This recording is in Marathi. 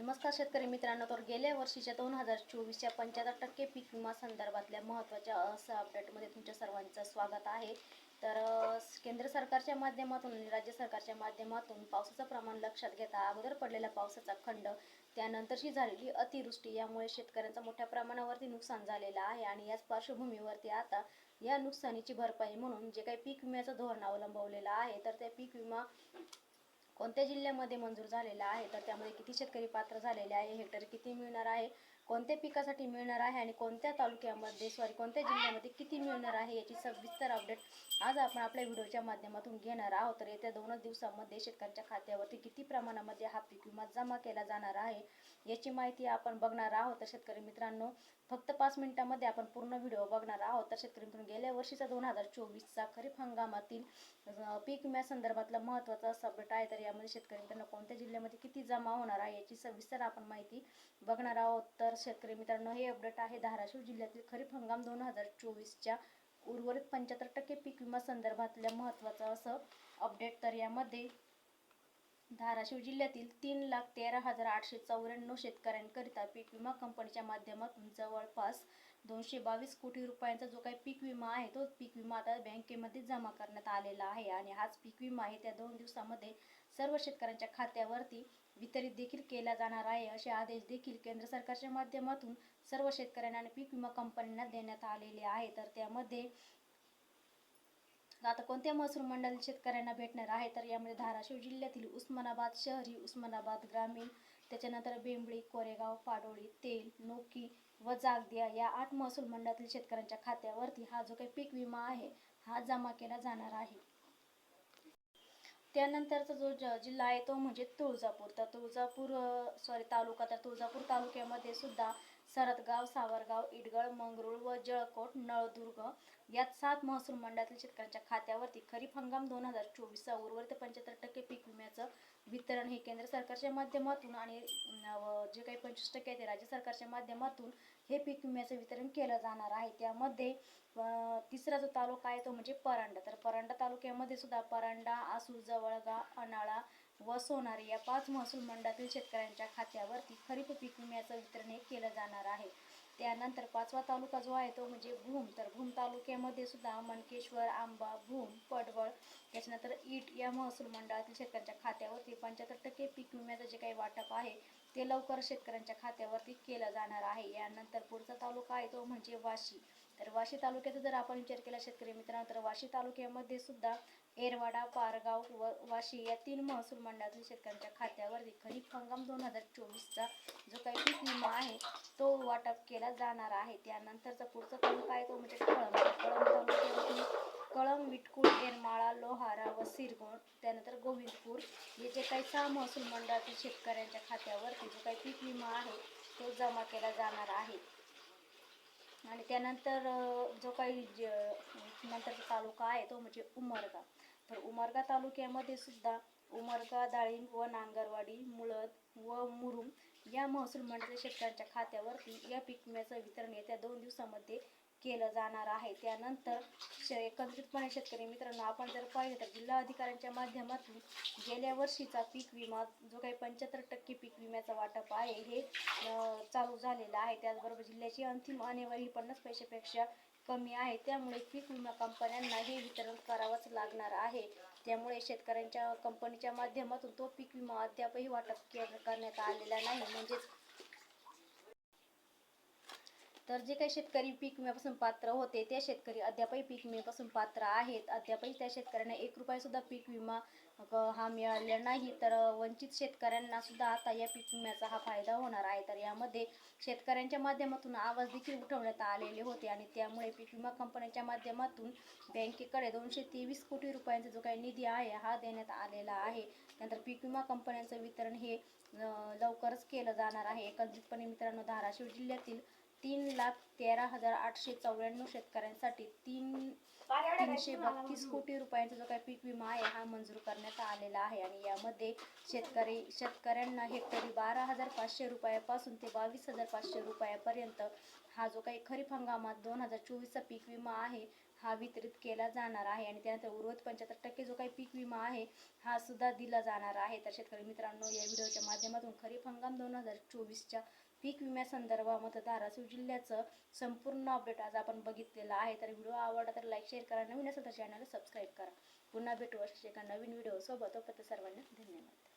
नमस्कार शेतकरी मित्रांनो तर गेल्या वर्षीच्या दोन हजार चोवीसच्या पंच्याहत्तर टक्के पीक विमा संदर्भातल्या महत्त्वाच्या असं अपडेटमध्ये तुमच्या सर्वांचं स्वागत आहे. तर केंद्र सरकारच्या माध्यमातून आणि राज्य सरकारच्या माध्यमातून पावसाचं प्रमाण लक्षात घेता अगोदर पडलेला पावसाचा खंड त्यानंतरची झालेली अतिवृष्टी यामुळे शेतकऱ्यांचं मोठ्या प्रमाणावरती नुकसान झालेलं आहे आणि याच पार्श्वभूमीवरती आता या नुकसानीची भरपाई म्हणून जे काही पीक विम्याचं धोरण अवलंबवलेलं आहे तर त्या पीक विमा कोणत्या जिल्ह्यामध्ये मंजूर झालेला आहे? तर त्यामध्ये किती शेतकरी पात्र झालेले आहे? हेक्टर किती मिळणार आहे? कोणत्या पिकासाठी मिळणार आहे आणि कोणत्या तालुक्यामध्ये सॉरी कोणत्या जिल्ह्यामध्ये किती मिळणार आहे याची सविस्तर अपडेट आज आपण आपल्या व्हिडिओच्या माध्यमातून घेणार आहोत. तर येत्या दोनच दिवसामध्ये शेतकऱ्यांच्या खात्यावरती किती प्रमाणामध्ये हा पीक विमा जमा केला जाणार आहे याची माहिती आपण बघणार आहोत. तर शेतकरी मित्रांनो फक्त पाच मिनिटामध्ये आपण पूर्ण व्हिडिओ बघणार आहोत. तर शेतकरी मित्रांनो गेल्या वर्षीचा दोन हजार चोवीसचा खरीप हंगामातील पीक विम्यासंदर्भातला महत्त्वाचा अपडेट आहे. तर यामध्ये शेतकरी मित्रांनो कोणत्या जिल्ह्यामध्ये किती जमा होणार आहे याची सविस्तर आपण माहिती बघणार आहोत. तर शेतकरी मित्रांनो हे अपडेट आहे धाराशिव जिल्ह्यातील खरीप हंगाम दोन हजार चोवीसच्या उर्वरित पंच्याहत्तर टक्के पीक विमा संदर्भातल्या महत्त्वाचं असं अपडेट तर यामध्ये धाराशिव जिल्ह्यातील तीन लाख तेरा हजार आठशे चौऱ्याण्णव शेतकऱ्यांकरिता पीक विमा कंपनीच्या माध्यमातून जवळपास दोनशे बावीस कोटी रुपयांचा जो काही पीक विमा आहे तो पीक विमा आता बँकेमध्ये जमा करण्यात आलेला आहे. आणि हाच पीक विमा आहे त्या दोन दिवसामध्ये सर्व शेतकऱ्यांच्या खात्यावरती वितरित देखील केला जाणार आहे असे आदेश देखील केंद्र सरकारच्या माध्यमातून सर्व शेतकऱ्यांना आणि पीक विमा कंपन्यांना देण्यात आलेले आहे. तर त्यामध्ये आता कोणत्या महसूल मंडळ शेतकऱ्यांना भेटणार आहे? तर यामध्ये धाराशिव जिल्ह्यातील उस्मानाबाद शहरी उस्मानाबाद ग्रामीण त्याच्यानंतर बेंबळी कोरेगाव पाडोळी तेल नोकी व जागदिया या आठ महसूल मंडळातील शेतकऱ्यांच्या खात्यावरती हा जो काही पीक विमा आहे हा जमा केला जाणार आहे. त्यानंतरचा जो ज जिल्हा आहे तो म्हणजे तुळजापूर. तर तुळजापूर सॉरी तालुका. तर तुळजापूर तालुक्यामध्ये सुद्धा सरदगाव सावरगाव इडगळ मंगरुळ व जळकोट नळदुर्ग या सात महसूल मंडळातील शेतकऱ्यांच्या खात्यावरती खरीप हंगाम दोन हजार चोवीसचा उर्वरित पंच्याहत्तर टक्के पीक विम्याचं वितरण हे केंद्र सरकारच्या माध्यमातून आणि जे काही पंचवीस टक्के आहे ते राज्य सरकारच्या माध्यमातून हे पीक विम्याचं वितरण केलं जाणार आहे. त्यामध्ये तिसरा जो तालुका आहे तो म्हणजे परांडा. तर परांडा तालुक्यामध्ये सुद्धा परांडा आसूर जवळगा अनाळा व सोनारी या पाच महसूल मंडळातील शेतकऱ्यांच्या खात्यावरती खरीप पीक विम्याचं वितरण हे केलं जाणार आहे. त्यानंतर पाचवा तालुका जो आहे तो म्हणजे भूम. तर भूम तालुक्यामध्ये सुद्धा मनकेश्वर आंबा भूम पडवळ त्याच्यानंतर ईट या महसूल मंडळातील शेतकऱ्यांच्या खात्यावरती पंच्याहत्तर टक्के पीक विम्याचं जे काही वाटप आहे ते लवकर शेतकऱ्यांच्या खात्यावरती केलं जाणार आहे. यानंतर पुढचा तालुका आहे तो म्हणजे वाशी. तर वाशी तालुक्याचा जर आपण विचार केला शेतकरी मित्रांनो तर वाशी तालुक्यामध्ये सुद्धा एरवाडा पारगाव व वाशी या तीन महसूल मंडळातील शेतकऱ्यांच्या खात्यावरती खरीप हंगाम दोन हजार चोवीसचा जो काही पीक विमा आहे तो वाटप केला जाणार आहे. त्यानंतरचा पुढचा तालुका आहे तो म्हणजे कळंब. तर कळंब तालुक्यावरती कळंब येरमाळा लोहारा व सिरगोण त्यानंतर गोविंदपूर हे जे काही सहा महसूल मंडळातील शेतकऱ्यांच्या खात्यावरती जो काही पीक विमा आहे तो जमा केला जाणार आहे. आणि त्यानंतर जो काही ज- नंतरचा तालुका आहे तो म्हणजे उमरगा. तर उमरगा तालुक्यामध्ये सुद्धा उमरगा डाळिंब व नांगरवाडी मुळद व मुरुम या महसूल मंडळाच्या शेतकऱ्यांच्या खात्यावरती या पीक विम्याचं वितरण येत्या दोन दिवसामध्ये केलं जाणार आहे. त्यानंतर श एकत्रितपणे शेतकरी मित्रांनो आपण जर पाहिलं तर जिल्हा अधिकाऱ्यांच्या माध्यमातून गेल्या वर्षीचा पीक विमा जो काही पंच्याहत्तर टक्के पीक विम्याचा वाटप आहे हे चालू झालेलं आहे. त्याचबरोबर जिल्ह्याची अंतिम आणेवारी पन्नास पैशापेक्षा कमी आहे त्यामुळे पीक विमा कंपन्यांना हे वितरण करावंच लागणार आहे. त्यामुळे शेतकऱ्यांच्या कंपनीच्या माध्यमातून तो पीक विमा अद्यापही वाटप करण्यात आलेला नाही. म्हणजेच तर जे काही शेतकरी पीक विम्यापासून पात्र होते त्या शेतकरी अद्यापही पीक विम्यापासून पात्र आहेत. अद्यापही त्या शेतकऱ्यांना एक रुपयासुद्धा पीक विमा हा मिळालेला नाही. तर वंचित शेतकऱ्यांना सुद्धा आता या पीक विम्याचा हा फायदा होणार आहे. तर यामध्ये शेतकऱ्यांच्या माध्यमातून आवाज देखील उठवण्यात आलेले होते आणि त्यामुळे पीक विमा कंपन्यांच्या माध्यमातून बँकेकडे दोनशे तेवीस कोटी रुपयांचा जो काही निधी आहे हा देण्यात आलेला आहे. त्यानंतर पीक विमा कंपन्यांचं वितरण हे लवकरच केलं जाणार आहे. एकत्रितपणे मित्रांनो धाराशिव जिल्ह्यातील तीन लाख तेरा हजार आठशे चौऱ्याण्णव शेतकऱ्यांसाठी तीन तीनशे बत्तीस कोटी रुपयांचा जो काही पीक विमा आहे हा मंजूर करण्यात आलेला आहे. आणि यामध्ये शेतकरी शेतकऱ्यांना हेक्टरी बारा हजार पाचशे रुपयापासून ते बावीस हजार पाचशे रुपयापर्यंत हा जो काही खरीप हंगामात दोन हजार चोवीसचा पीक विमा आहे हा वितरित केला जाणार आहे. आणि त्यानंतर उर्वरित पंच्याहत्तर टक्के जो काही पीक विमा आहे हा सुद्धा दिला जाणार आहे. तर शेतकरी मित्रांनो या व्हिडिओच्या माध्यमातून खरीप हंगाम दोन हजार चोवीसच्या पीक विम्यासंदर्भात धाराशिव जिल्ह्याचं संपूर्ण अपडेट आज आपण बघितलेलं आहे. तर व्हिडिओ आवडला तर लाईक शेअर करा. नवीन असेल तर चॅनलला सबस्क्राईब करा. पुन्हा भेटू अशाच एका नवीन व्हिडिओसोबत तोपर्यंत सर्वांना धन्यवाद.